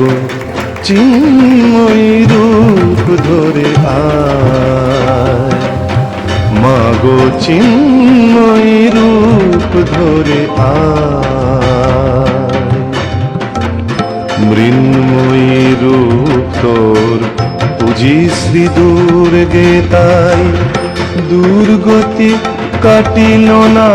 মাগো চিন্ময় ধরে আয়। মাগো চিন্ময় ধরে আয়। মৃন্ময়ী রূপ তোর পুজি শ্রী দুর্গে তাই দুর্গতি কাটিল না।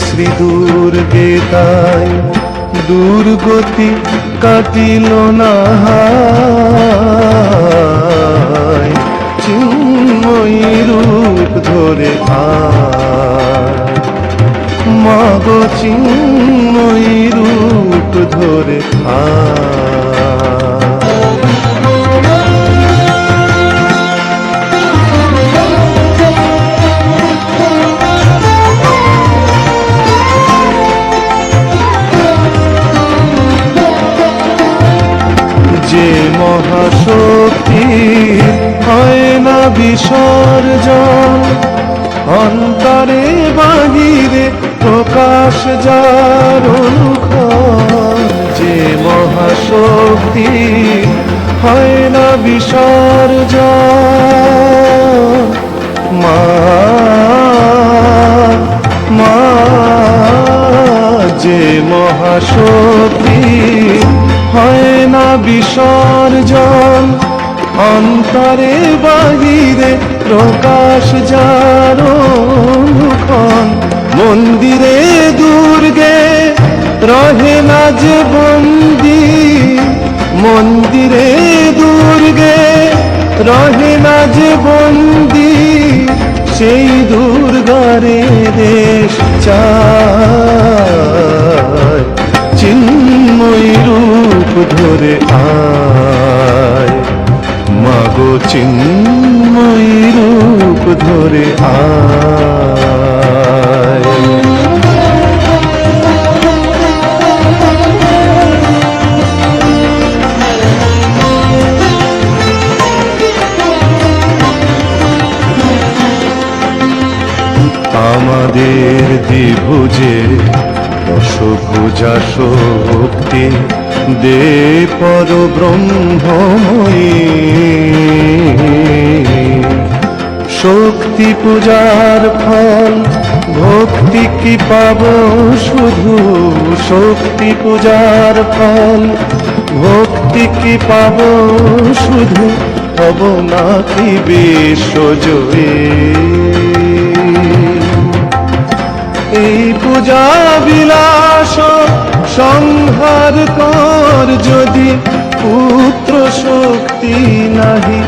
শ্রী দুর্গে তাই দুর্গতি কাটিল না। চিন্ময়ী রূপ ধরে মাগো চিন্ময়ী রূপ ধরে আয় বিসর্জন। অন্তরে বাহিরে প্রকাশ যার যে মহাশক্তি হয় না বিসর্জন। মা মা, যে মহাশক্তি হয় না বিসর্জন। অন্তরে বাহিরে প্রকাশ যার মন্দিরে দুর্গে রহে না যে বন্দি। মন্দিরে দুর্গে রহে না যে বন্দি। সেই দুর্গারে দেশ চিন্ময় রূপ ধরে আয়। আমাদের দ্বিভুজে দশভুজা শক্তি দে পর ব্রহ্মময়ী। শক্তি পূজার ফল, ভক্তি কি পাব শুধু? শক্তি পূজার ফল, ভক্তি কি পাব শুধু? হব নাকি বিশ্বজয়ী এই পূজা বিলাস সংহার কর যদি পুত্র শক্তি নাহি।